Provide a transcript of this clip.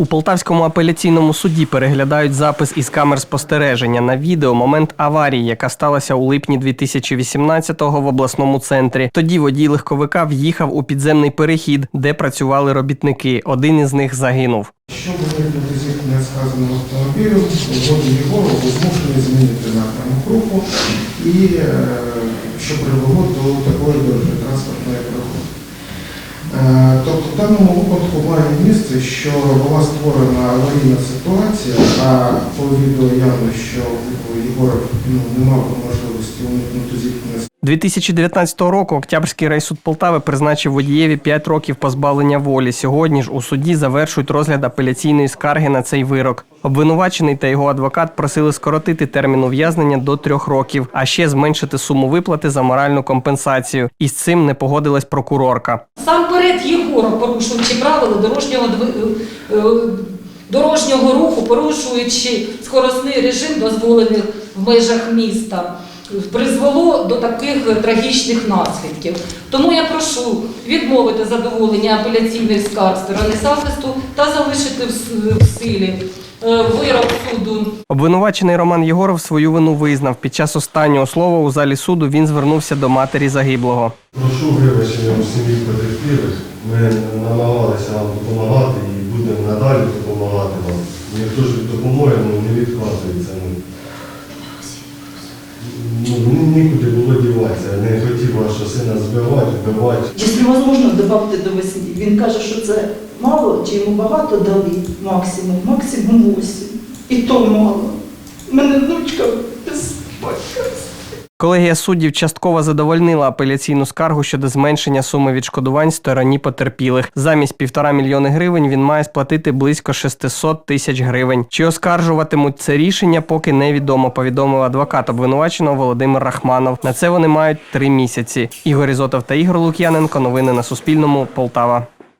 У Полтавському апеляційному суді переглядають запис із камер спостереження на відео момент аварії, яка сталася у липні 2018-го в обласному центрі. Тоді водій легковика в'їхав у підземний перехід, де працювали робітники. Один із них загинув. Щоб уникнути зіткнення з вказаним автомобілем, водій був змушений змінити напрямок руху і е, що привело до такої дорожньо-транспортної пригоди. Е, Тобто в даному має місце, що була створена аварійна ситуація, а по відео явно, що Єгоров ну, не мав можливості уникнути 2019 року Октябрський райсуд Полтави призначив водієві 5 років позбавлення волі. Сьогодні ж у суді завершують розгляд апеляційної скарги на цей вирок. Обвинувачений та його адвокат просили скоротити термін ув'язнення до трьох років, а ще зменшити суму виплати за моральну компенсацію. І з цим не погодилась прокурорка. Сам перед Єгоров, порушуючи правила дорожнього е, е, дорожнього руху, порушуючи скоростний режим, дозволений в межах міста, призвело до таких трагічних наслідків. Тому я прошу відмовити задоволення апеляційних скарг сторони захисту та залишити в силі е, вирок суду Обвинувачений Роман Єгоров свою вину визнав. Під час останнього слова у залі суду він звернувся до матері загиблого. Прошу вибачення у сім'ї потерпілих. Ми намагалися вам допомагати і будемо надалі допомагати вам. Ніхто ж від допомоги ну, не відказується. Ну, нікуди було діватися. Не хотів вашого сина збивати, вбивати. Якщо можливо, додати до восьми. Він каже, що це мало, чи йому багато дали максимум, максимум 8. І то мало. У мене внучка. Колегія суддів частково задовольнила апеляційну скаргу щодо зменшення суми відшкодувань стороні потерпілих. Замість півтора мільйони гривень він має сплатити близько 600 тисяч гривень. Чи оскаржуватимуть це рішення, поки невідомо, повідомив адвокат обвинуваченого Володимир Рахманов. На це вони мають три місяці. Ігор Ізотов та Ігор Лук'яненко. Новини на Суспільному. Полтава.